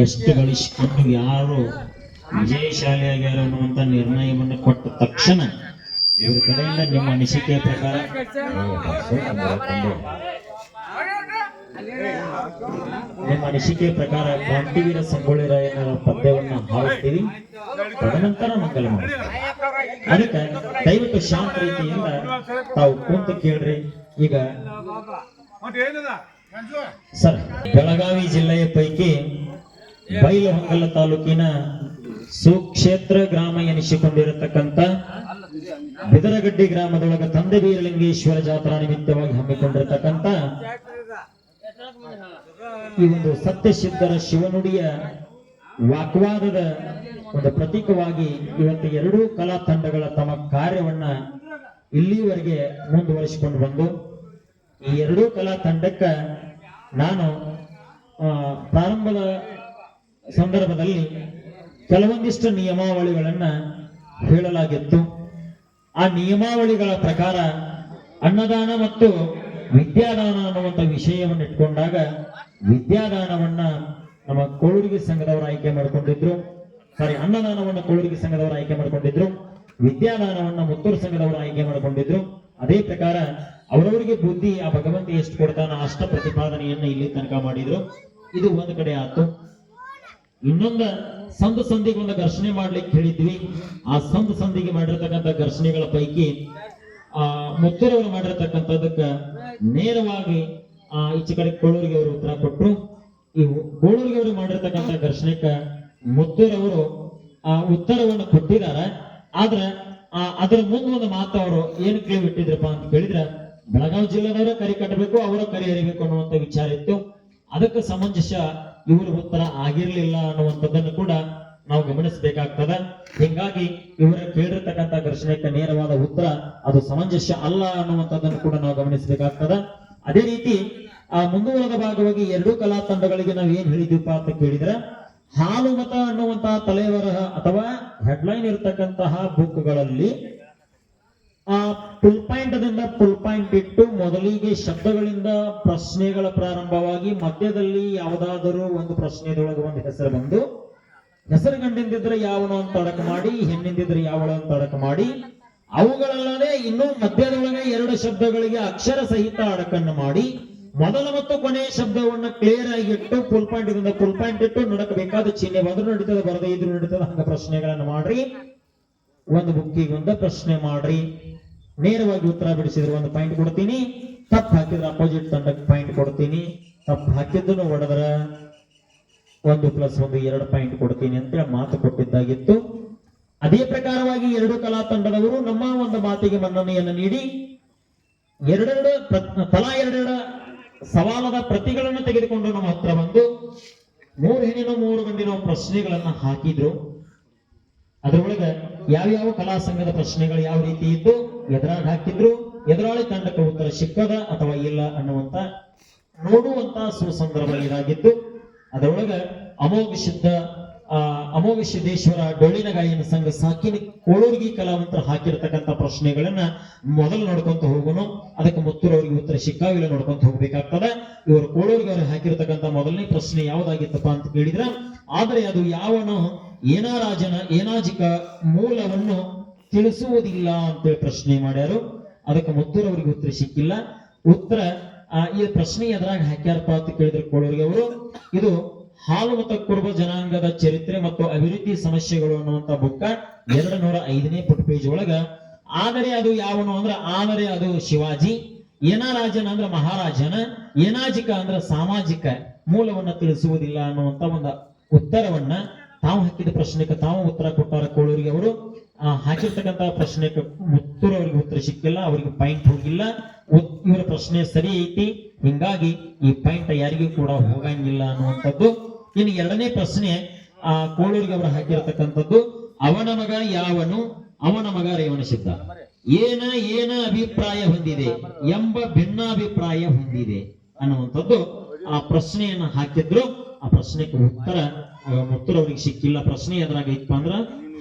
ಎಷ್ಟು ಗಳಿಸಿಕೊಂಡು ಯಾರು ವಿಜಯಶಾಲಿಯಾಗ್ಯಾರ ಅನ್ನುವಂತ ನಿರ್ಣಯವನ್ನು ಕೊಟ್ಟ ತಕ್ಷಣ ಇವರ ಕಡೆಯಿಂದ ನಿಮ್ಮ ಅನಿಸಿಕೆಯ ಪ್ರಕಾರ ನಿಮ್ಮ ಅನಿಸಿಕೆಯ ಪ್ರಕಾರ ಕ್ರಾಂತಿವೀರ ಸಂಗೊಳ್ಳಿ ರಾಯನ ಪದ್ಯವನ್ನ ಹಾಡುತ್ತೀವಿ ತದನಂತರ ಮಂಗಲ ಮಾಡ್ತೀವಿ ಅದಕ್ಕೆ ದಯವಿಟ್ಟು ಶಾಂತ ರೀತಿಯಿಂದ ತಾವು ಕೂತು ಕೇಳ್ರಿ. ಈಗ ಸರ್, ಬೆಳಗಾವಿ ಜಿಲ್ಲೆಯ ಪೈಕಿ ಬೈಲಹೊಂಗಲ ತಾಲೂಕಿನ ಸುಕ್ಷೇತ್ರ ಗ್ರಾಮ ಎನಿಸಿಕೊಂಡಿರತಕ್ಕಂತ ಬಿದರಗಡ್ಡಿ ಗ್ರಾಮದೊಳಗ ತಂದೆ ಬೀರಲಿಂಗೇಶ್ವರ ಜಾತ್ರಾ ನಿಮಿತ್ತವಾಗಿ ಹಮ್ಮಿಕೊಂಡಿರತಕ್ಕಂತ ಈ ಒಂದು ಸತ್ಯಸಿದ್ಧರ ಶಿವನುಡಿಯ ವಾಕ್ವಾದದ ಒಂದು ಪ್ರತೀಕವಾಗಿ ಇವತ್ತು ಎರಡೂ ಕಲಾ ತಂಡಗಳ ತಮ್ಮ ಕಾರ್ಯವನ್ನ ಇಲ್ಲಿವರೆಗೆ ಮುಂದುವರಿಸಿಕೊಂಡು ಬಂದು ಈ ಎರಡೂ ಕಲಾ ತಂಡಕ್ಕ ನಾನು ಪ್ರಾರಂಭದ ಸಂದರ್ಭದಲ್ಲಿ ಕೆಲವೊಂದಿಷ್ಟು ನಿಯಮಾವಳಿಗಳನ್ನು ಹೇಳಲಾಗಿತ್ತು. ಆ ನಿಯಮಾವಳಿಗಳ ಪ್ರಕಾರ ಅನ್ನದಾನ ಮತ್ತು ವಿದ್ಯಾದಾನ ಅನ್ನುವಂಥ ವಿಷಯವನ್ನು ಇಟ್ಕೊಂಡಾಗ ವಿದ್ಯಾದಾನವನ್ನ ನಮ್ಮ ಕೋಳೂರಿಗೆ ಸಂಘದವರು ಆಯ್ಕೆ ಮಾಡಿಕೊಂಡಿದ್ರು. ಸಾರಿ ಅನ್ನದಾನವನ್ನು ಕೋಳೂರಿಗೆ ಸಂಘದವರು ಆಯ್ಕೆ ಮಾಡಿಕೊಂಡಿದ್ರು. ವಿದ್ಯಾದಾನವನ್ನು ಮುತ್ತೂರು ಸಂಘದವರು ಆಯ್ಕೆ ಮಾಡಿಕೊಂಡಿದ್ರು. ಅದೇ ಪ್ರಕಾರ ಅವರವರಿಗೆ ಬುದ್ಧಿ, ಆ ಭಗವಂತ ಎಷ್ಟು ಕೊಡ್ತಾನ ಅಷ್ಟ ಪ್ರತಿಪಾದನೆಯನ್ನ ಇಲ್ಲಿ ತನಕ ಮಾಡಿದ್ರು. ಇದು ಒಂದು ಕಡೆ ಆತು ಇನ್ನೊಂದ ಸಂದ ಸಂಧಿಗೆ ಒಂದು ಘರ್ಷಣೆ ಮಾಡ್ಲಿಕ್ಕೆ ಹೇಳಿದ್ವಿ. ಆ ಸಂದ ಸಂಧಿಗೆ ಮಾಡಿರ್ತಕ್ಕಂಥ ಘರ್ಷಣೆಗಳ ಪೈಕಿ, ಆ, ಮುತ್ತೂರವರು ಮಾಡಿರ್ತಕ್ಕಂಥದಕ್ಕ ನೇರವಾಗಿ, ಆ ಈಚೆ ಕಡೆ ಕೋಳೂರಿಗೆ ಅವರು ಉತ್ತರ ಕೊಟ್ಟರು ಈ ಕೋಳೂರಿಗೆ ಅವರು ಮಾಡಿರ್ತಕ್ಕಂಥ ಘರ್ಷಣೆಕ್ಕ ಮುತ್ತೂರವರು, ಆ, ಉತ್ತರವನ್ನು ಕೊಟ್ಟಿದ್ದಾರೆ. ಆದ್ರೆ ಅದರ ಮುಂದೆ ಒಂದು ಮಾತು ಅವರು ಏನ್ ಕೇಳಿ ಬಿಟ್ಟಿದ್ರಪ್ಪ ಅಂತ ಕೇಳಿದ್ರೆ, ಬೆಳಗಾವಿ ಜಿಲ್ಲೆದವರ ಕರಿ ಕಟ್ಟಬೇಕು, ಅವರ ಕರಿ ಹರಿಬೇಕು ಅನ್ನುವಂತ ವಿಚಾರ ಇತ್ತು. ಅದಕ್ಕೆ ಸಮಂಜಸ ಇವರ ಉತ್ತರ ಆಗಿರ್ಲಿಲ್ಲ ಅನ್ನುವಂಥದ್ದನ್ನು ಕೂಡ ನಾವು ಗಮನಿಸಬೇಕಾಗ್ತದ. ಹಿಂಗಾಗಿ ಇವರ ಕೇಳಿರ್ತಕ್ಕಂಥ ಘರ್ಷಣೆಗೆ ನೇರವಾದ ಉತ್ತರ ಅದು ಸಮಂಜಸ ಅಲ್ಲ ಅನ್ನುವಂಥದ್ದನ್ನು ಕೂಡ ನಾವು ಗಮನಿಸಬೇಕಾಗ್ತದ. ಅದೇ ರೀತಿ, ಆ ಮುಂದುವರೆದ ಭಾಗವಾಗಿ ಎರಡೂ ಕಲಾ ತಂಡಗಳಿಗೆ ನಾವು ಏನ್ ಹೇಳಿದ್ವಿಪ್ಪ ಅಂತ ಕೇಳಿದ್ರೆ ಹಾಲು ಮತ ಅನ್ನುವಂತಹ ತಲೆವರಹ ಅಥವಾ ಹೆಡ್ಲೈನ್ ಇರತಕ್ಕಂತಹ ಬುಕ್ಗಳಲ್ಲಿ ಆ ಪುಲ್ ಪಾಯಿಂಟ್ ದಿಂದ ಫುಲ್ ಪಾಯಿಂಟ್ ಇಟ್ಟು ಮೊದಲಿಗೆ ಶಬ್ದಗಳಿಂದ ಪ್ರಶ್ನೆಗಳ ಪ್ರಾರಂಭವಾಗಿ ಮಧ್ಯದಲ್ಲಿ ಯಾವುದಾದರೂ ಒಂದು ಪ್ರಶ್ನೆದೊಳಗೆ ಒಂದು ಹೆಸರು ಬಂದು ಹೆಸರು ಗಂಡಿಂದಿದ್ರೆ ಯಾವನೋ ಅಂತ ಅಡಕ ಮಾಡಿ, ಹೆಣ್ಣಿಂದಿದ್ರೆ ಯಾವಳು ಅಂತ ಅಡಕ ಮಾಡಿ, ಅವುಗಳಲ್ಲದೆ ಇನ್ನೂ ಮಧ್ಯದೊಳಗೆ ಎರಡು ಶಬ್ದಗಳಿಗೆ ಅಕ್ಷರ ಸಹಿತ ಅಡಕನ್ನು ಮಾಡಿ ಮೊದಲ ಮತ್ತು ಕೊನೆಯ ಶಬ್ದವನ್ನ ಕ್ಲಿಯರ್ ಆಗಿ ಇಟ್ಟು ಫುಲ್ ಪಾಯಿಂಟ್ ಇಂದ ಫುಲ್ ಪಾಯಿಂಟ್ ಇಟ್ಟು ನಡಕಬೇಕಾದ ಚಿಹ್ನೆ ಬಂದ್ರು ನಡೀತದೆ, ಬರದೇ ಇದ್ರು ನಡೀತದೆ. ಹಂಗ ಪ್ರಶ್ನೆಗಳನ್ನ ಮಾಡ್ರಿ. ಒಂದು ಬುಕ್ಕಿಗೆ ಒಂದು ಪ್ರಶ್ನೆ ಮಾಡ್ರಿ. ನೇರವಾಗಿ ಉತ್ತರ ಬಿಡಿಸಿದ್ರೆ ಒಂದು ಪಾಯಿಂಟ್ ಕೊಡ್ತೀನಿ. ತಪ್ಪು ಹಾಕಿದ್ರೆ ಅಪೋಸಿಟ್ ತಂಡಕ್ಕೆ ಪಾಯಿಂಟ್ ಕೊಡ್ತೀನಿ. ತಪ್ಪು ಹಾಕಿದ್ದನ್ನು ಹೊಡೆದ್ರ ಒಂದು ಪ್ಲಸ್ ಒಂದು ಎರಡು ಪಾಯಿಂಟ್ ಕೊಡ್ತೀನಿ ಅಂತ ಮಾತು ಕೊಟ್ಟಿದ್ದಾಗಿತ್ತು. ಅದೇ ಪ್ರಕಾರವಾಗಿ ಎರಡು ಕಲಾ ತಂಡದವರು ನಮ್ಮ ಒಂದು ಮಾತಿಗೆ ಮನ್ನಣೆಯನ್ನು ನೀಡಿ, ಎರಡೆರಡು ತಲಾ ಎರಡೆರಡು ಸವಾಲದ ಪ್ರತಿಗಳನ್ನು ತೆಗೆದುಕೊಂಡು ನಮ್ಮ ಹತ್ರ ಬಂದು ಮೂರು ಹೆಣ್ಣಿನ ಮೂರು ಗಂಡಿನ ಪ್ರಶ್ನೆಗಳನ್ನ ಹಾಕಿದ್ರು. ಅದರೊಳಗೆ ಯಾವ್ಯಾವ ಕಲಾ ಸಂಘದ ಪ್ರಶ್ನೆಗಳು ಯಾವ ರೀತಿ ಇದ್ದು ಎದುರಾಗಿ ಹಾಕಿದ್ರು ಎದುರಾಳಿ ತಂಡಕ್ಕೆ ಉತ್ತರ ಸಿಕ್ಕದ ಅಥವಾ ಇಲ್ಲ ಅನ್ನುವಂತ ನೋಡುವಂತ ಸುಸಂದರ್ಭ ಇದಾಗಿದ್ದು. ಅದರೊಳಗೆ ಅಮೋಘ ಸಿದ್ಧ ಆ ಅಮೋಘ ಸಿದ್ದೇಶ್ವರ ಡೊಳ್ಳಿನ ಗಾಯನ ಸಂಘ ಸಾಕಿನ ಕೋಳೂರ್ಗಿ ಕಲಾವಂತರ ಹಾಕಿರ್ತಕ್ಕಂಥ ಪ್ರಶ್ನೆಗಳನ್ನ ಮೊದಲು ನೋಡ್ಕೊಂತ ಹೋಗೋಣ ಅದಕ್ಕೆ ಮುತ್ತೂರು ಅವರಿಗೆ ಉತ್ತರ ಸಿಕ್ಕಾವಿಲ್ಲ ನೋಡ್ಕೊಂತ ಹೋಗ್ಬೇಕಾಗ್ತದೆ. ಇವರು ಕೋಳೂರ್ಗಿ ಅವರು ಹಾಕಿರ್ತಕ್ಕಂಥ ಮೊದಲನೇ ಪ್ರಶ್ನೆ ಯಾವ್ದಾಗಿತ್ತಪ್ಪ ಅಂತ ಕೇಳಿದ್ರ ಆದರೆ ಅದು ಯಾವನು? ಏನಾರಾಜನ ಏನಾಜಿಕ ಮೂಲವನ್ನು ತಿಳಿಸುವುದಿಲ್ಲ ಅಂತೇಳಿ ಪ್ರಶ್ನೆ ಮಾಡ್ಯಾರು. ಅದಕ್ಕೆ ಮುತ್ತೂರು ಅವರಿಗೆ ಉತ್ತರ ಸಿಕ್ಕಿಲ್ಲ. ಉತ್ತರ ಆ, ಈ ಪ್ರಶ್ನೆ ಎದ್ರಾಗ ಹಾಕ್ಯಾರಪ್ಪ ಅಂತ ಕೇಳಿದ್ರು ಕೋಳೂರಿಗೆ ಅವರು ಇದು ಹಾಲು ಮತ್ತು ಕುರುಬ ಜನಾಂಗದ ಚರಿತ್ರೆ ಮತ್ತು ಅಭಿವೃದ್ಧಿ ಸಮಸ್ಯೆಗಳು ಅನ್ನುವಂತ ಬುಕ್ಕ ಎರಡು ನೂರ ಐದನೇ ಪುಟ್ ಪೇಜ್ ಒಳಗ, ಆದರೆ ಅದು ಯಾವನು? ಅಂದ್ರೆ, ಆದರೆ ಅದು ಶಿವಾಜಿ, ಏನಾರಾಜನ ಅಂದ್ರೆ ಮಹಾರಾಜನ, ಏನಾಜಿಕ ಅಂದ್ರೆ ಸಾಮಾಜಿಕ ಮೂಲವನ್ನ ತಿಳಿಸುವುದಿಲ್ಲ ಅನ್ನುವಂತ ಒಂದು ಉತ್ತರವನ್ನ ತಾವು ಹಾಕಿದ ಪ್ರಶ್ನೆಗೆ ತಾವು ಉತ್ತರ ಕೊಟ್ಟಾರ ಕೋಳೂರಿಗೆ ಅವರು. ಹಾಕಿರ್ತಕ್ಕಂತಹ ಪ್ರಶ್ನೆಗೆ ಉತ್ತರ ಅವರಿಗೆ ಉತ್ತರ ಸಿಕ್ಕಿಲ್ಲ, ಅವರಿಗೆ ಪಾಯಿಂಟ್ ಹೋಗಿಲ್ಲ. ಇವರ ಪ್ರಶ್ನೆ ಸರಿ ಐತಿ, ಹಿಂಗಾಗಿ ಈ ಪಾಯಿಂಟ್ ಯಾರಿಗೂ ಕೂಡ ಹೋಗಂಗಿಲ್ಲ ಅನ್ನುವಂಥದ್ದು ಇನ್ನು ಎರಡನೇ ಪ್ರಶ್ನೆ, ಆ, ಕೋಳೂರಿಗೆ ಅವರು ಹಾಕಿರತಕ್ಕಂಥದ್ದು, ಅವನ ಮಗ ಯಾವನು? ಅವನ ಮಗ ರೇವಣಸಿದ್ದ ಏನ ಏನ ಅಭಿಪ್ರಾಯ ಹೊಂದಿದೆ ಎಂಬ ಭಿನ್ನಾಭಿಪ್ರಾಯ ಹೊಂದಿದೆ ಅನ್ನುವಂಥದ್ದು ಆ ಪ್ರಶ್ನೆಯನ್ನ ಹಾಕಿದ್ರು. ಆ ಪ್ರಶ್ನೆಗೆ ಉತ್ತರ ಉತ್ತರ ಅವರಿಗೆ ಸಿಕ್ಕಿಲ್ಲ. ಪ್ರಶ್ನೆ ಎದುರಾಗೈತಪ್ಪ ಅಂದ್ರ,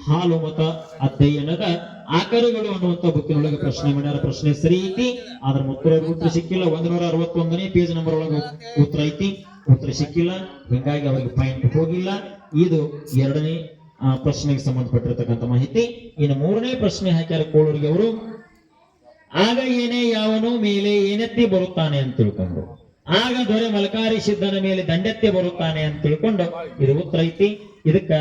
ಹಾಲು ಮತ ಅಧ್ಯಯನದ ಆಕಾರಗಳು ಅನ್ನುವಂತ ಬುಕ್ಕಿನೊಳಗೆ ಪ್ರಶ್ನೆ ಮಾಡ್ಯಾರ. ಪ್ರಶ್ನೆ ಸರಿ ಐತಿ, ಆದ್ರ ಉತ್ತರ ಉತ್ತರ ಸಿಕ್ಕಿಲ್ಲ. ಒಂದ್ ನೂರ ಅರವತ್ತೊಂದನೇ ಪೇಜ್ ನಂಬರ್ ಒಳಗೆ ಉತ್ತರ ಐತಿ. ಉತ್ತರ ಸಿಕ್ಕಿಲ್ಲ, ಹಿಂಗಾಗಿ ಅವರಿಗೆ ಪಾಯಿಂಟ್ ಹೋಗಿಲ್ಲ. ಇದು ಎರಡನೇ ಪ್ರಶ್ನೆಗೆ ಸಂಬಂಧಪಟ್ಟಿರತಕ್ಕಂಥ ಮಾಹಿತಿ. ಇನ್ನು ಮೂರನೇ ಪ್ರಶ್ನೆ ಹಾಕ್ಯಾರ ಕೋಳೂರಿಗೆ ಅವರು. ಆಗ ಏನೇ ಯಾವನು ಮೇಲೆ ಏನೆತ್ತಿ ಬರುತ್ತಾನೆ ಅಂತ ತಿಳ್ಕೊಂಡು, ಆಗ ದೊರೆ ಮಲಕಾರಿ ಸಿದ್ಧನ ಮೇಲೆ ದಂಡೆತ್ತಿ ಬರುತ್ತಾನೆ ಅಂತ ತಿಳ್ಕೊಂಡು, ಇದು ಉತ್ತರ ಐತಿ. ಇದಕ್ಕ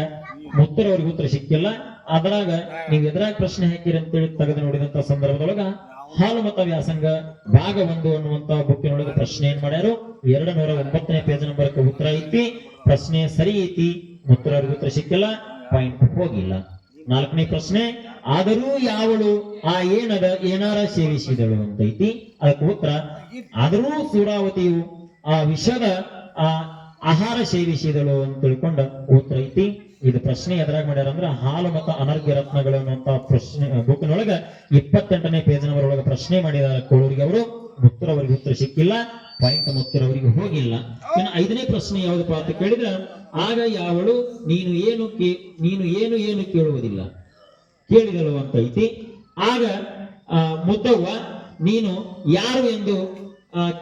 ಉತ್ತರ ಅವ್ರಿಗೆ ಉತ್ತರ ಸಿಕ್ಕಿಲ್ಲ. ಅದ್ರಾಗ ನೀವು ಎದ್ರಾಗ ಪ್ರಶ್ನೆ ಹಾಕಿರಿ ಅಂತೇಳಿ ತೆಗೆದು ನೋಡಿದಂತ ಸಂದರ್ಭದೊಳಗ ಹಾಲು ಮತ ವ್ಯಾಸಂಗ ಭಾಗ ಒಂದು ಅನ್ನುವಂತ ಬುಕ್ಕಿನೊಳಗೆ ಪ್ರಶ್ನೆ ಏನ್ ಮಾಡ್ಯಾರು? ಎರಡು ನೂರ ಒಂಬತ್ತನೇ ಪೇಜ್ ನಂಬರ್ ಉತ್ತರ ಐತಿ. ಪ್ರಶ್ನೆ ಸರಿ ಐತಿ. ಉತ್ತರ ಅವ್ರಿಗೆ ಉತ್ತರ ಸಿಕ್ಕಿಲ್ಲ. ಪಾಯಿಂಟ್ ಹೋಗಿಲ್ಲ. ನಾಲ್ಕನೇ ಪ್ರಶ್ನೆ, ಆದರೂ ಯಾವಳು ಆ ಏನದ ಏನಾರ ಸೇವಿಸಿದಳು ಅಂತ ಐತಿ ಅದಕ್ಕೆ ಉತ್ತರ, ಆದರೂ ಸೂರಾವತಿಯು ಆ ವಿಷದ ಆ ಆಹಾರ ಸೇವಿಸಿದಳು ಅಂತ ತಿಳ್ಕೊಂಡ ಉತ್ತರ ಐತಿ. ಇದು ಪ್ರಶ್ನೆ ಎದುರಾಗ ಮಾಡ್ಯಾರ ಅಂದ್ರೆ ಹಾಲು ಮತ್ತು ಅನರ್ಘ್ಯ ರತ್ನಗಳು ಅನ್ನುವಂತ ಪ್ರಶ್ನೆ ಬುಕ್ನೊಳಗ ಇಪ್ಪತ್ತೆಂಟನೇ ಪೇಜ್ ನಂಬರ್ ಒಳಗೆ ಪ್ರಶ್ನೆ ಮಾಡಿದ್ದಾರೆ ಕೋಳೂರಿಗೆ ಅವರು. ಉತ್ತರ ಅವರಿಗೆ ಉತ್ತರ ಸಿಕ್ಕಿಲ್ಲ ಪಾಯಿಂಟ್ ಉತ್ತರ ಅವರಿಗೆ ಹೋಗಿಲ್ಲ. ಇನ್ನು ಐದನೇ ಪ್ರಶ್ನೆ ಯಾವುದಪ್ಪ ಅಂತ ಕೇಳಿದ್ರೆ, ಆಗ ಯಾವಳು ನೀನು ಏನು ನೀನು ಏನು ಏನು ಕೇಳುವುದಿಲ್ಲ. ಕೇಳಿದಳು ಅಂತ ಐತಿ. ಆಗ ಮುದ್ದವ್ವ, ನೀನು ಯಾರು ಎಂದು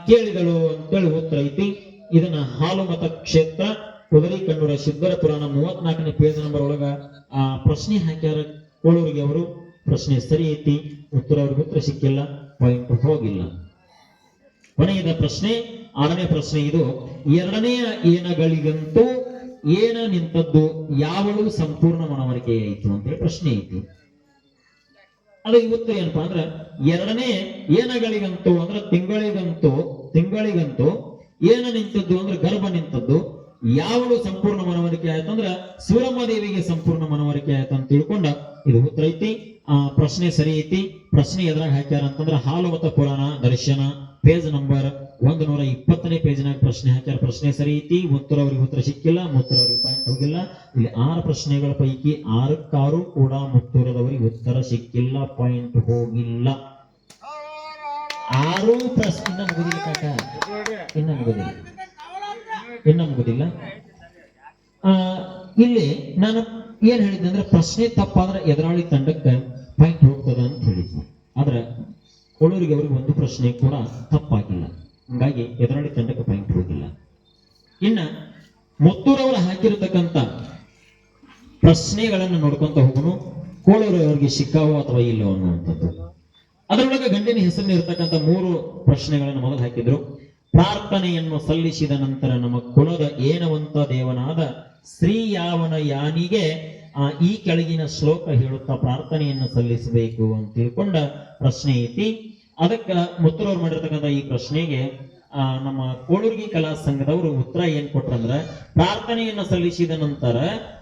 ಕೇಳಿದಳು ಅಂತೇಳಿ ಉತ್ತರ ಐತಿ. ಇದನ್ನ ಹಾಲು ಮತ ಕ್ಷೇತ್ರ ಕುದುರೆ ಕಣ್ಣೂರ ಸಿದ್ದರ ಪುರಾಣ ಮೂವತ್ನಾಲ್ಕನೇ ಪೇಜ್ ನಂಬರ್ ಒಳಗ ಆ ಪ್ರಶ್ನೆ ಹಾಕ್ಯಾರ ಕೋಳೂರಿಗೆ ಅವರು. ಪ್ರಶ್ನೆ ಸರಿ ಐತಿ, ಉತ್ತರ ಅವ್ರಿಗೆ ಉತ್ತರ ಸಿಕ್ಕಿಲ್ಲ ಪಾಯಿಂಟ್ ಹೋಗಿಲ್ಲ. ಕೊನೆಯದ ಪ್ರಶ್ನೆ, ಆರನೇ ಪ್ರಶ್ನೆ ಇದು. ಎರಡನೆಯ ಏನಗಳಿಗಂತೂ ಏನ ನಿಂತದ್ದು ಯಾವಳು ಸಂಪೂರ್ಣ ಮನವರಿಕೆ ಆಯಿತು ಅಂತೇಳಿ ಪ್ರಶ್ನೆ ಐತಿ. ಅದು ಇವತ್ತು ಏನಪ್ಪಾ ಅಂದ್ರೆ, ಎರಡನೇ ಏನಗಳಿಗಂತೂ ಅಂದ್ರೆ ತಿಂಗಳಿಗಂತೂ ತಿಂಗಳಿಗಂತೂ ಏನ ನಿಂತದ್ದು ಅಂದ್ರೆ ಗರ್ಭ ನಿಂತದ್ದು ಯಾವಳು ಸಂಪೂರ್ಣ ಮನವರಿಕೆ ಆಯ್ತು ಅಂದ್ರೆ ದೇವಿಗೆ ಸಂಪೂರ್ಣ ಮನವರಿಕೆ ಆಯ್ತು ಅಂತ ತಿಳ್ಕೊಂಡ, ಇದು ಉತ್ತರ ಐತಿ. ಆ, ಪ್ರಶ್ನೆ ಸರಿ ಐತಿ. ಪ್ರಶ್ನೆ ಎದ್ರಾಗ ಹಾಕ್ಯಾರ ಅಂತಂದ್ರ ಹಾಲು ಮತ ಪುರಾಣ ದರ್ಶನ ಪೇಜ್ ನಂಬರ್ ಒಂದ್ ನೂರ ಇಪ್ಪತ್ತನೇ ಪೇಜ್ನಾಗ ಪ್ರಶ್ನೆ ಹಾಕ್ಯಾರ. ಪ್ರಶ್ನೆ ಸರಿ ಐತಿ. ಉತ್ತರ ಅವ್ರಿಗೆ ಉತ್ತರ ಸಿಕ್ಕಿಲ್ಲ ಮುತ್ತರ ಅವ್ರಿಗೆ ಪಾಯಿಂಟ್ ಹೋಗಿಲ್ಲ. ಇಲ್ಲಿ ಆರು ಪ್ರಶ್ನೆಗಳ ಪೈಕಿ ಆರಕ್ಕಾರು ಕೂಡ ಮುತ್ತೂರದವರಿಗೆ ಉತ್ತರ ಸಿಕ್ಕಿಲ್ಲ ಪಾಯಿಂಟ್ ಹೋಗಿಲ್ಲ. ಆರು ಪ್ರಶ್ನೆ ಮುಗುದಿಲ್ಲ ಕಾಕ. ಇನ್ನ ಮುಗುದಿಲ್ಲ ಆ, ಇಲ್ಲಿ ನಾನು ಏನ್ ಹೇಳಿದ್ದೆ ಅಂದ್ರೆ ಪ್ರಶ್ನೆ ತಪ್ಪಾದ್ರೆ ಎದುರಾಳಿ ತಂಡಕ್ಕೆ ಪಾಯಿಂಟ್ ಹೋಗ್ತದ ಅಂತ ಹೇಳಿದ್ವಿ. ಆದ್ರೆ ಕೊಳೂರಿಗೆ ಅವ್ರಿಗೆ ಒಂದು ಪ್ರಶ್ನೆ ಕೂಡ ತಪ್ಪಾಗಿಲ್ಲ. ಹಂಗಾಗಿ ಎದುರಾಳಿ ತಂಡಕ್ಕೆ ಪಾಯಿಂಟ್ ಹೋಗಿಲ್ಲ. ಇನ್ನ ಮುತ್ತೂರವರು ಹಾಕಿರತಕ್ಕಂತ ಪ್ರಶ್ನೆಗಳನ್ನು ನೋಡ್ಕೊಂತ ಹೋಗೋನು ಕೋಳೂರು ಅವರಿಗೆ ಸಿಕ್ಕಾವೋ ಅಥವಾ ಇಲ್ಲೋ ಅನ್ನುವಂಥದ್ದು. ಅದರೊಳಗೆ ಗಂಡಿನ ಹೆಸರಿನ ಇರತಕ್ಕಂತ ಮೂರು ಪ್ರಶ್ನೆಗಳನ್ನು ಮೊದಲು ಹಾಕಿದ್ರು. ಪ್ರಾರ್ಥನೆಯನ್ನು ಸಲ್ಲಿಸಿದ ನಂತರ ನಮ್ಮ ಕುಲದ ಏನವಂತ ದೇವನಾದ ಶ್ರೀ ಯಾವನ ಯಾನಿಗೆ ಆ, ಈ ಕೆಳಗಿನ ಶ್ಲೋಕ ಹೇಳುತ್ತಾ ಪ್ರಾರ್ಥನೆಯನ್ನು ಸಲ್ಲಿಸಬೇಕು ಅಂತ ತಿಳ್ಕೊಂಡ ಪ್ರಶ್ನೆ ಐತಿ. ಅದಕ್ಕ ಮುತ್ತರವ್ರು ಮಾಡಿರ್ತಕ್ಕಂಥ ಈ ಪ್ರಶ್ನೆಗೆ ಆ, ನಮ್ಮ ಕೋಳುರ್ಗಿ ಕಲಾ ಸಂಘದವರು ಉತ್ತರ ಏನ್ ಕೊಟ್ರಂದ್ರ ಪ್ರಾರ್ಥನೆಯನ್ನು ಸಲ್ಲಿಸಿದ ನಂತರ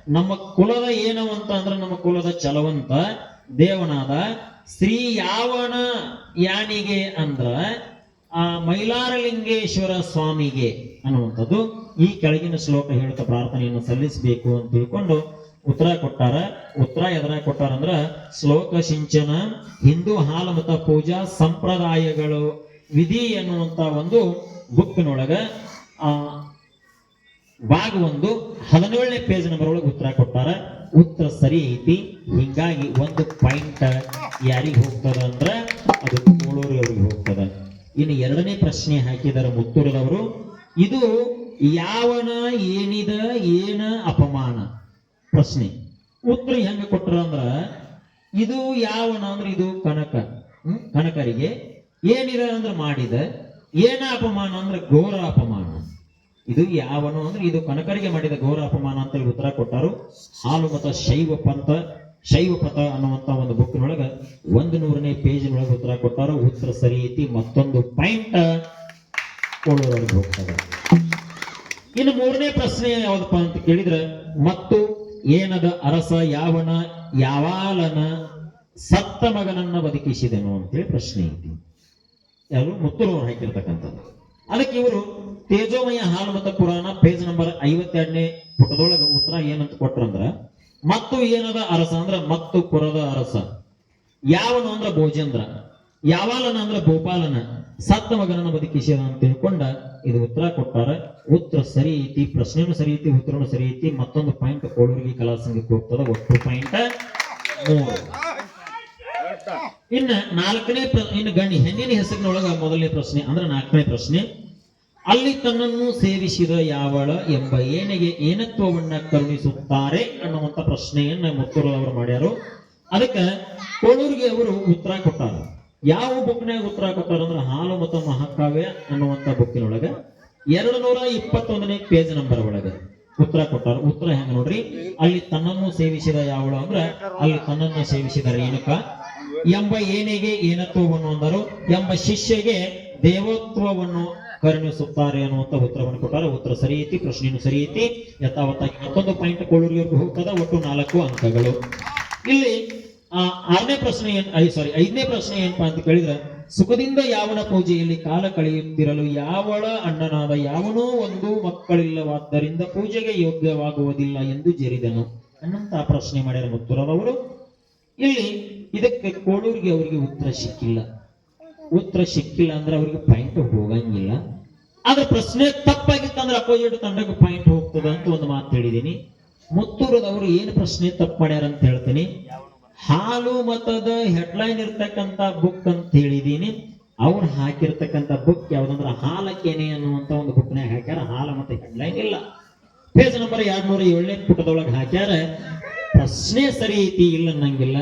ನಮ್ಮ ಕುಲದ ಏನವಂತ ಅಂದ್ರೆ ನಮ್ಮ ಕುಲದ ಚಲವಂತ ದೇವನಾದ ಶ್ರೀ ಯಾವನ ಯಾನಿಗೆ ಅಂದ್ರ ಆ, ಮೈಲಾರಲಿಂಗೇಶ್ವರ ಸ್ವಾಮಿಗೆ ಅನ್ನುವಂಥದ್ದು ಈ ಕೆಳಗಿನ ಶ್ಲೋಕ ಹೇಳುತ್ತಾ ಪ್ರಾರ್ಥನೆಯನ್ನು ಸಲ್ಲಿಸಬೇಕು ಅಂತ ತಿಳ್ಕೊಂಡು ಉತ್ತರ ಕೊಟ್ಟಾರ. ಉತ್ತರ ಎದರ ಕೊಟ್ಟಾರಂದ್ರ, ಶ್ಲೋಕ ಸಿಂಚನ, ಹಿಂದೂ ಹಾಲಮತ ಪೂಜಾ ಸಂಪ್ರದಾಯಗಳು ವಿಧಿ ಎನ್ನುವಂತ ಒಂದು ಬುಕ್ನೊಳಗ, ಆ ಭಾಗ ಒಂದು ಹದಿನೇಳನೇ ಪೇಜ್ ನಂಬರ್ ಒಳಗೆ ಉತ್ತರ ಕೊಟ್ಟಾರ. ಉತ್ತರ ಸರಿ ಐತಿ, ಹಿಂಗಾಗಿ ಒಂದು ಪಾಯಿಂಟ್ ಯಾರಿಗೆ ಹೋಗ್ತದ ಅಂದ್ರ ಅದು ಕೋಳೂರು ಇನ್ನು ಎರಡನೇ ಪ್ರಶ್ನೆ ಹಾಕಿದ್ದಾರೆ ಮುತ್ತೂರದವರು. ಇದು ಯಾವನ ಏನಿದ ಏನ ಅಪಮಾನ? ಪ್ರಶ್ನೆ. ಉತ್ತರ ಹೆಂಗ ಕೊಟ್ರ ಅಂದ್ರ, ಇದು ಯಾವನ ಅಂದ್ರೆ ಇದು ಕನಕ? ಕನಕರಿಗೆ ಏನಿದ ಅಂದ್ರೆ ಮಾಡಿದ, ಏನ ಅಪಮಾನ ಅಂದ್ರೆ ಘೋರ ಅಪಮಾನ. ಇದು ಯಾವನು ಅಂದ್ರೆ ಇದು ಕನಕರಿಗೆ ಮಾಡಿದ ಘೋರ ಅಪಮಾನ ಅಂತ ಉತ್ತರ ಕೊಟ್ಟರು. ಹಾಲು ಮತ ಶೈವ ಪಂಥ ಶೈವ ಪಥ ಅನ್ನುವಂತ ಒಂದು ಬುಕ್ನೊಳಗ ಒಂದು ನೂರನೇ ಪೇಜಿನೊಳಗೆ ಉತ್ತರ ಕೊಟ್ಟಾರ. ಉತ್ತರ ಸರಿ ಐತಿ. ಮತ್ತೊಂದು ಪಾಯಿಂಟ್ ಹೋಗ್ತದೆ ಇನ್ನು ಮೂರನೇ ಪ್ರಶ್ನೆ ಯಾವ್ದಪ್ಪ ಅಂತ ಕೇಳಿದ್ರೆ, ಮತ್ತು ಏನದ ಅರಸ ಯಾವನ, ಯಾವಾಲನ ಸತ್ತ ಮಗನನ್ನ ಬದುಕಿಸಿದನು ಅಂತೇಳಿ ಪ್ರಶ್ನೆ ಐತಿ. ಯಾರು? ಅವರು ಹಾಕಿರ್ತಕ್ಕಂಥದ್ದು. ಅದಕ್ಕೆ ಇವರು ತೇಜೋಮಯ ಹಾಲುಮತ ಪುರಾಣ ಪೇಜ್ ನಂಬರ್ ಐವತ್ತೆರಡನೇ ಪುಟದೊಳಗೆ ಉತ್ತರ ಏನಂತ ಕೊಟ್ರಂದ್ರ ಮತ್ತು ಏನದ ಅರಸ ಅಂದ್ರ ಮತ್ತು ಕುರದ ಅರಸ. ಯಾವನು ಅಂದ್ರ ಭೋಜೇಂದ್ರ. ಯಾವಾಲನ ಅಂದ್ರ ಗೋಪಾಲನ. ಸತ್ತ ಮಗನನ್ನ ಬದುಕಿಸಿದ ಅಂತ ತಿಳ್ಕೊಂಡ ಇದು ಉತ್ತರ ಕೊಟ್ಟಾರ. ಉತ್ತರ ಸರಿ ಐತಿ, ಪ್ರಶ್ನೆನೂ ಸರಿ ಐತಿ, ಉತ್ತರನು ಸರಿ ಐತಿ. ಮತ್ತೊಂದು ಪಾಯಿಂಟ್ ಕೋಳೂರಿಗೆ ಕಲಾ ಸಂಘಕ್ಕೆ ಹೋಗ್ತದ. ಒಟ್ಟು ಪಾಯಿಂಟ್ ಮೂರು. ಇನ್ನ ನಾಲ್ಕನೇ ಇನ್ನು ಗಣಿ ಹೆಣ್ಣಿನ ಹೆಸರಿನೊಳಗ ಮೊದಲನೇ ಪ್ರಶ್ನೆ, ಅಂದ್ರೆ ನಾಲ್ಕನೇ ಪ್ರಶ್ನೆ. ಅಲ್ಲಿ ತನ್ನನ್ನು ಸೇವಿಸಿದ ಯಾವಳ ಎಂಬ ಏನೆಗೆ ಏನತ್ವವನ್ನ ಕರುಣಿಸುತ್ತಾರೆ ಅನ್ನುವಂತ ಪ್ರಶ್ನೆಯನ್ನ ಮುತ್ತೂರು ಅವರು ಮಾಡ್ಯಾರು. ಅದಕ್ಕೆ ಕೋಳೂರಿಗೆ ಅವರು ಉತ್ತರ ಕೊಟ್ಟಾರ. ಯಾವ ಬುಕ್ನಾಗ ಉತ್ತರ ಕೊಟ್ಟಾರ ಅಂದ್ರೆ ಹಾಲು ಮತ್ತು ಮಹಾಕಾವ್ಯ ಅನ್ನುವಂತ ಬುಕ್ಕಿನೊಳಗ. ಎರಡು ನೂರ ಇಪ್ಪತ್ತೊಂದನೇ ಪೇಜ್ ನಂಬರ್ ಒಳಗ ಉತ್ತರ ಕೊಟ್ಟಾರ. ಉತ್ತರ ಹೆಂಗ ನೋಡ್ರಿ? ಅಲ್ಲಿ ತನ್ನನ್ನು ಸೇವಿಸಿದ ಯಾವಳು ಅಂದ್ರ ಅಲ್ಲಿ ತನ್ನನ್ನು ಸೇವಿಸಿದರೆ ರೇಣುಕ ಎಂಬ ಏನೆಗೆ ಏನತ್ವವನ್ನು ಅಂದರು? ಎಂಬ ಶಿಷ್ಯಗೆ ದೇವತ್ವವನ್ನು ಕರುಣಿಸುತ್ತಾರೆ ಅನ್ನುವಂತ ಉತ್ತರವನ್ನು ಕೊಟ್ಟಾರೆ. ಉತ್ತರ ಸರಿ ಐತಿ ಪ್ರಶ್ನೆಯನ್ನು ಸರಿ ಐತಿ. ಯಥಾವತ್ತಾಗಿ ಮತ್ತೊಂದು ಪಾಯಿಂಟ್ ಕೊಳ್ಳೂರಿವರೆಗೂ ಹೋಗ್ತದ. ಒಟ್ಟು ನಾಲ್ಕು ಅಂಕಗಳು. ಇಲ್ಲಿ ಆ, ಆರನೇ ಪ್ರಶ್ನೆ ಏನ್ ಐ ಸಾರಿ ಐದನೇ ಪ್ರಶ್ನೆ ಏನಪ್ಪಾ ಅಂತ ಕೇಳಿದ್ರೆ ಸುಖದಿಂದ ಯಾವನ ಪೂಜೆಯಲ್ಲಿ ಕಾಲ ಕಳೆಯುತ್ತಿರಲು ಯಾವಳ ಅಣ್ಣನಾದ ಯಾವನೋ ಒಂದು ಮಕ್ಕಳಿಲ್ಲವಾದ್ದರಿಂದ ಪೂಜೆಗೆ ಯೋಗ್ಯವಾಗುವುದಿಲ್ಲ ಎಂದು ಜರಿದನು. ಅನ್ನಂತ ಪ್ರಶ್ನೆ ಮಾಡ್ಯಾರ ಮುತ್ತುರವರು ಇಲ್ಲಿ ಇದಕ್ಕೆ ಕೋಡೂರಿಗೆ ಅವರಿಗೆ ಉತ್ತರ ಸಿಕ್ಕಿಲ್ಲ. ಉತ್ತರ ಸಿಕ್ಕಿಲ್ಲ ಅಂದ್ರೆ ಅವ್ರಿಗೆ ಪಾಯಿಂಟ್ ಹೋಗಂಗಿಲ್ಲ. ಆದ್ರೆ ಪ್ರಶ್ನೆ ತಪ್ಪಾಗಿತ್ತಂದ್ರೆ ಅಪೋಸಿಟ್ ತಂಡಕ್ಕೆ ಪಾಯಿಂಟ್ ಹೋಗ್ತದ ಅಂತ ಒಂದು ಮಾತು ಹೇಳಿದೀನಿ. ಮುತ್ತೂರದವರು ಏನು ಪ್ರಶ್ನೆ ತಪ್ಪು ಮಾಡ್ಯಾರ ಅಂತ ಹೇಳ್ತೀನಿ. ಹಾಲು ಮತದ ಹೆಡ್ಲೈನ್ ಇರ್ತಕ್ಕಂತ ಬುಕ್ ಅಂತ ಹೇಳಿದೀನಿ. ಅವ್ರು ಹಾಕಿರ್ತಕ್ಕಂತ ಬುಕ್ ಯಾವ್ದಂದ್ರ ಹಾಲಕ್ಕೇನೆ ಅನ್ನುವಂತ ಒಂದು ಬುಕ್ನಾಗ ಹಾಕ್ಯಾರ. ಹಾಲ ಮತ್ತೆ ಹೆಡ್ಲೈನ್ ಇಲ್ಲ. ಪೇಜ್ ನಂಬರ್ ಎರಡ್ ನೂರ ಏಳನೇ ಪುಟದೊಳಗೆ ಹಾಕ್ಯಾರ. ಪ್ರಶ್ನೆ ಸರಿ ಐತಿ ಇಲ್ಲ ಅನ್ನಂಗಿಲ್ಲ.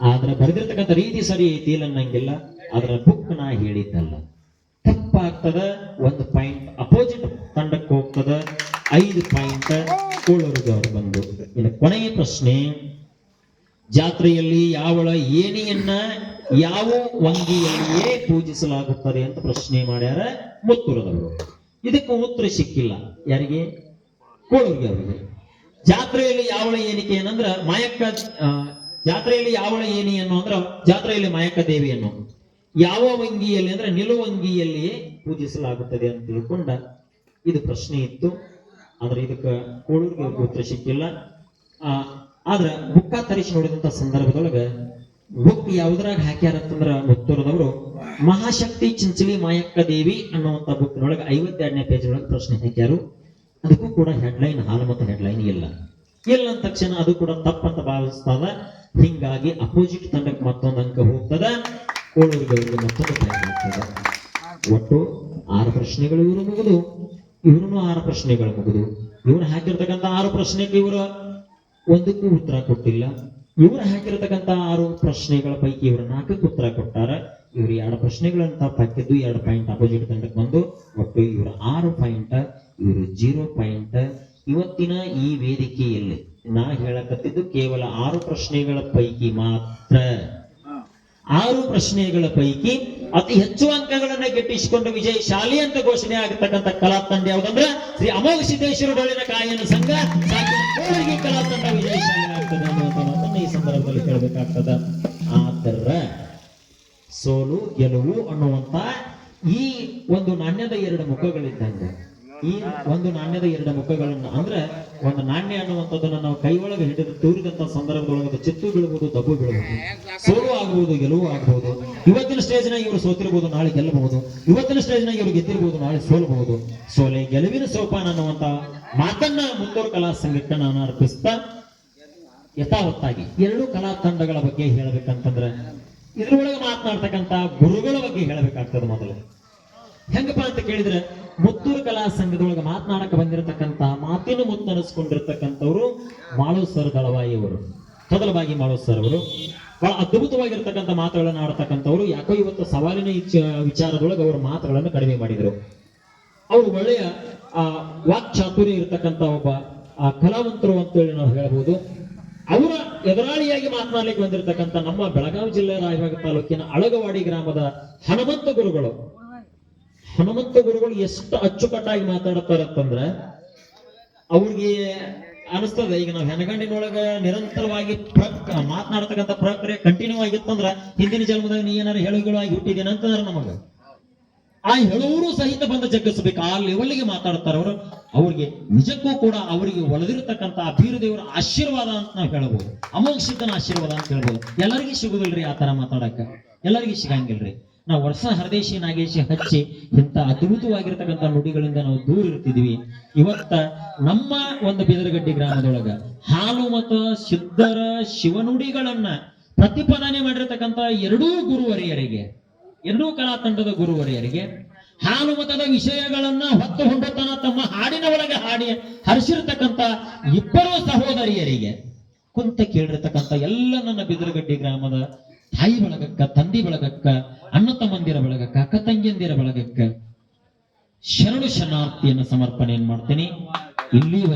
ಆದ್ರೆ ಬರೆದಿರ್ತಕ್ಕಂಥ ರೀತಿ ಸರಿ ಐತಿ ಇಲ್ಲ ಅನ್ನಂಗಿಲ್ಲ. ಅದರ ಬುಕ್ ನಾ ಹೇಳಿದ್ದಲ್ಲ. ತಪ್ಪಾಗ್ತದ, ಒಂದು ಪಾಯಿಂಟ್ ಅಪೋಸಿಟ್ ತಂಡಕ್ಕೆ ಹೋಗ್ತದ, ಐದು ಪಾಯಿಂಟ್ ಕೋಳೂರಿಗೆ ಅವ್ರು ಬಂದು ಇನ್ನು ಕೊನೆಯ ಪ್ರಶ್ನೆ, ಜಾತ್ರೆಯಲ್ಲಿ ಯಾವಳ ಏಣಿಯನ್ನ ಯಾವ ವಂಗಿಯಲ್ಲಿಯೇ ಪೂಜಿಸಲಾಗುತ್ತದೆ ಅಂತ ಪ್ರಶ್ನೆ ಮಾಡ್ಯಾರ ಮುತ್ತೂರದವರು. ಇದಕ್ಕೆ ಉತ್ತರ ಸಿಕ್ಕಿಲ್ಲ. ಯಾರಿಗೆ? ಕೋಳೂರಿಗೆ ಅವರಿಗೆ ಜಾತ್ರೆಯಲ್ಲಿ ಯಾವಳ ಏನಿಕೆ ಏನಂದ್ರ ಮಾಯಕ್ಕ ಜಾತ್ರೆಯಲ್ಲಿ ಯಾವಳ ಏನಿ ಅನ್ನೋ ಅಂದ್ರ ಜಾತ್ರೆಯಲ್ಲಿ ಮಾಯಕ್ಕ ದೇವಿಯನ್ನು ಯಾವ ವಂಗಿಯಲ್ಲಿ ಅಂದ್ರೆ ನಿಲುವಂಗಿಯಲ್ಲಿಯೇ ಪೂಜಿಸಲಾಗುತ್ತದೆ ಅಂತ ತಿಳ್ಕೊಂಡ ಇದು ಪ್ರಶ್ನೆ ಇತ್ತು. ಆದ್ರೆ ಇದಕ್ಕೆ ಅವ್ರಿಗೆ ಉತ್ತರ ಸಿಕ್ಕಿಲ್ಲ. ಆದ್ರ ಬುಕ್ಕ ತರಿಸಿ ನೋಡಿದಂತ ಸಂದರ್ಭದೊಳಗ ಬುಕ್ ಯಾವ್ದ್ರಾಗ ಹಾಕ್ಯಾರ ಅಂತಂದ್ರ ಮುತ್ತೂರದವರು ಮಹಾಶಕ್ತಿ ಚಿಂಚಲಿ ಮಾಯಕ್ಕ ದೇವಿ ಅನ್ನುವಂತ ಬುಕ್ನೊಳಗೆ ಐವತ್ತೆರಡನೇ ಪೇಜ್ ಒಳಗೆ ಪ್ರಶ್ನೆ ಹಾಕ್ಯಾರು. ಅದಕ್ಕೂ ಕೂಡ ಹೆಡ್ಲೈನ್, ಹಾಲು ಮತ್ತು ಹೆಡ್ಲೈನ್ ಇಲ್ಲ. ಇಲ್ಲ ಅಂದ ತಕ್ಷಣ ಅದು ಕೂಡ ತಪ್ಪಂತ ಭಾವಿಸ್ತದ. ಹಿಂಗಾಗಿ ಅಪೋಸಿಟ್ ತಂಡಕ್ಕೆ ಮತ್ತೊಂದು ಅಂಕ ಹೋಗ್ತದ. ಅವರಿಗೆ ಮತ್ತೊಂದು ಟೈಮ್ ಆಗ್ತದೆ. ಒಟ್ಟು ಆರು ಪ್ರಶ್ನೆಗಳು ಇವರು ಮುಗಿದು, ಇವರನ್ನು ಆರು ಪ್ರಶ್ನೆಗಳು ಮುಗಿದು. ಇವರು ಹಾಕಿರ್ತಕ್ಕಂಥ ಆರು ಪ್ರಶ್ನೆಗೆ ಇವರು ಒಂದಕ್ಕೂ ಉತ್ತರ ಕೊಟ್ಟಿಲ್ಲ. ಇವರು ಹಾಕಿರತಕ್ಕಂತ ಆರು ಪ್ರಶ್ನೆಗಳ ಪೈಕಿ ಇವರು ನಾಲ್ಕಕ್ಕೆ ಉತ್ತರ ಕೊಟ್ಟಾರ. ಇವರು ಎರಡು ಪ್ರಶ್ನೆಗಳನ್ನು ತಪ್ಪಾಕಿದ್ದು ಎರಡು ಪಾಯಿಂಟ್ ಅಪೋಸಿಟ್ ತಂಡಕ್ಕೆ ಬಂದು, ಒಟ್ಟು ಇವರು ಆರು ಪಾಯಿಂಟ್ ಇವರು ಜೀರೋ ಪಾಯಿಂಟ್ ಇವತ್ತಿನ ಈ ವೇದಿಕೆಯಲ್ಲಿ ನಾ ಹೇಳಕತ್ತಿದ್ದು ಕೇವಲ ಆರು ಪ್ರಶ್ನೆಗಳ ಪೈಕಿ ಮಾತ್ರ. ಆರು ಪ್ರಶ್ನೆಗಳ ಪೈಕಿ ಅತಿ ಹೆಚ್ಚು ಅಂಕಗಳನ್ನ ಗಿಟ್ಟಿಸಿಕೊಂಡು ವಿಜಯಶಾಲಿ ಅಂತ ಘೋಷಣೆ ಆಗತಕ್ಕಂಥ ಕಲಾ ತಂಡ ಯಾವುದಂದ್ರೆ ಶ್ರೀ ಅಮೋಘ ಸಿದ್ದೇಶ್ವರ ಕಾಯನ ಸಂಘ. ಕಲಾ ತಂಡ ವಿಜಯಶಾಲಿ ಆಗ್ತದೆ ಅನ್ನುವಂಥ ಈ ಸಂದರ್ಭದಲ್ಲಿ ಹೇಳಬೇಕಾಗ್ತದ. ಆದ್ರ ಸೋಲು ಗೆಲುವು ಅನ್ನುವಂತ ಈ ಒಂದು ನಾಣ್ಯದ ಎರಡು ಮುಖಗಳಿದ್ದಂಗ ಈ ಒಂದು ನಾಣ್ಯದ ಎರಡು ಮುಖಗಳನ್ನು, ಅಂದ್ರೆ ಒಂದು ನಾಣ್ಯ ಅನ್ನುವಂಥದ್ದನ್ನ ನಾವು ಕೈ ಒಳಗೆ ಹಿಡಿದು ತೂರಿದಂತ ಸಂದರ್ಭದೊಳಗೆ ಚಿತ್ತು ಬೀಳಬಹುದು ದಬ್ಬು ಬೀಳಬಹುದು ಸೋಲು ಆಗಬಹುದು ಗೆಲುವು ಆಗಬಹುದು ಇವತ್ತಿನ ಸ್ಟೇಜ್ ನಾಗಿ ಇವರು ಸೋತಿರಬಹುದು ನಾಳೆ ಗೆಲ್ಲಬಹುದು. ಇವತ್ತಿನ ಸ್ಟೇಜ್ ನಾಗಿ ಇವರು ಗೆದ್ದಿರಬಹುದು ನಾಳೆ ಸೋಲಬಹುದು. ಸೋಲೆ ಗೆಲುವಿನ ಸೋಪಾನ ಅನ್ನುವಂತ ಮಾತನ್ನ ಮುಂದೂರು ಕಲಾ ಸಂಘಕ್ಕೆ ನಾನು ಅರ್ಪಿಸ್ತಾ ಯಥಾವತ್ತಾಗಿ ಎರಡು ಕಲಾ ತಂಡಗಳ ಬಗ್ಗೆ ಹೇಳಬೇಕಂತಂದ್ರೆ, ಇದ್ರೊಳಗೆ ಮಾತನಾಡ್ತಕ್ಕಂತ ಗುರುಗಳ ಬಗ್ಗೆ ಹೇಳಬೇಕಾಗ್ತದೆ ಮೊದಲು. ಹೆಂಗಪ್ಪ ಅಂತ ಕೇಳಿದ್ರೆ, ಮುತ್ತೂರು ಕಲಾ ಸಂಘದೊಳಗೆ ಮಾತನಾಡಕ ಬಂದಿರತಕ್ಕಂತ ಮಾತಿನ ಮುತ್ತನಿಸ್ಕೊಂಡಿರ್ತಕ್ಕಂಥವ್ರು ಮಾಳು ಸರ್ ದಳವಾಯಿ ಅವರು. ಮೊದಲವಾಗಿ ಮಾಳು ಸರ್ ಅವರು. ಬಹಳ ಅದ್ಭುತವಾಗಿರ್ತಕ್ಕಂಥ ಮಾತುಗಳನ್ನು ಆಡ್ತಕ್ಕಂಥವ್ರು. ಯಾಕೋ ಇವತ್ತು ಸವಾಲಿನ ವಿಚಾರದೊಳಗೆ ಅವರು ಮಾತುಗಳನ್ನು ಕಡಿಮೆ ಮಾಡಿದರು. ಅವರು ಒಳ್ಳೆಯ, ಆ ವಾಕ್ಚಾತುರ್ಯ ಇರತಕ್ಕಂತ ಒಬ್ಬ, ಆ, ಕಲಾವಂತರು ಅಂತೇಳಿ ನಾವು ಹೇಳಬಹುದು ಅವರ ಎದುರಾಳಿಯಾಗಿ ಮಾತನಾಡಲಿಕ್ಕೆ ಬಂದಿರತಕ್ಕಂಥ ನಮ್ಮ ಬೆಳಗಾವಿ ಜಿಲ್ಲೆ ರಾಯಭಾಗ ತಾಲೂಕಿನ ಅಳಗವಾಡಿ ಗ್ರಾಮದ ಹನುಮಂತ ಗುರುಗಳು. ಹನುಮಂತ ಗುರುಗಳು ಎಷ್ಟು ಅಚ್ಚುಕಟ್ಟಾಗಿ ಮಾತಾಡ್ತಾರೆ ಅಂತಂದ್ರ ಅವ್ರಿಗೆ ಅನಿಸ್ತದೆ, ಈಗ ನಾವು ಹೆನಗಂಡಿನೊಳಗ ನಿರಂತರವಾಗಿ ಪ್ರಕ್, ಮಾತನಾಡತಕ್ಕಂಥ ಪ್ರಕ್ರಿಯೆ ಕಂಟಿನ್ಯೂ ಆಗಿತ್ತಂದ್ರ ಹಿಂದಿನ ಜನ್ಮದಾಗ ನೀ ಏನಾರ ಹೇಳುಗಳು ಆಗಿ ಹುಟ್ಟಿದೇನ ಅಂತಂದ್ರ ನಮಗ. ಆ ಹೇಳುವರು ಸಹಿತ ಬಂದು ಜಗ್ಗಿಸ್ಬೇಕು, ಆ ಲೆವೆಲ್ಗೆ ಮಾತಾಡ್ತಾರೆ ಅವರು. ಅವ್ರಿಗೆ ನಿಜಕ್ಕೂ ಕೂಡ ಅವರಿಗೆ ಒಳದಿರತಕ್ಕಂಥ ಆ ದೇವರ ಆಶೀರ್ವಾದ ಅಂತ ನಾವು ಹೇಳ್ಬೋದು. ಅಮೋಘ ಸಿದ್ಧನ ಆಶೀರ್ವಾದ ಅಂತ ಹೇಳ್ಬೋದು. ಎಲ್ಲರಿಗೂ ಸಿಗುದಿಲ್ರಿ ಆ ತರ ಮಾತಾಡಕ ಎಲ್ಲರಿಗೂ ಸಿಗಂಗಿಲ್ರಿ. ನಾವು ವರ್ಷ ಹರದೇಶಿ ನಾಗೇಶಿ ಹಚ್ಚಿ ಇಂಥ ಅದ್ಭುತವಾಗಿರ್ತಕ್ಕಂಥ ನುಡಿಗಳಿಂದ ನಾವು ದೂರ ಇರ್ತಿದ್ವಿ. ಇವತ್ತ ನಮ್ಮ ಒಂದು ಬಿದರಗಡ್ಡಿ ಗ್ರಾಮದೊಳಗ ಹಾಲು ಮತ್ತು ಸಿದ್ಧರ ಶಿವನುಡಿಗಳನ್ನ ಪ್ರತಿಪಾದನೆ ಮಾಡಿರ್ತಕ್ಕಂಥ ಎರಡೂ ಗುರುವರಿಯರಿಗೆ, ಎರಡೂ ಕಲಾ ತಂಡದ ಗುರುವರಿಯರಿಗೆ ಹಾಲು ಮತದ ವಿಷಯಗಳನ್ನ ಹೊತ್ತು ಹೊಂಡುತ್ತಾನ ತಮ್ಮ ಹಾಡಿನ ಒಳಗೆ ಹಾಡಿ ಹರಿಸಿರ್ತಕ್ಕಂಥ ಇಬ್ಬರು ಸಹೋದರಿಯರಿಗೆ ಕುಂತ ಕೇಳಿರ್ತಕ್ಕಂಥ ಎಲ್ಲ ನನ್ನ ಬಿದರಗಡ್ಡಿ ಗ್ರಾಮದ ತಾಯಿ ಬಳಗಕ್ಕ ತಂದಿ ಬಳಗಕ್ಕ ಅಣ್ಣ ತಮ್ಮಂದಿರ ಬಳಗಕ್ಕ ಅಕ್ಕ ತಂಗಿಯಂದಿರ ಬಳಗಕ್ಕ ಶರಣು ಶರಣಾರ್ಥಿಯನ್ನು ಸಮರ್ಪಣೆಯನ್ನು ಮಾಡ್ತೀನಿ. ಇಲ್ಲಿ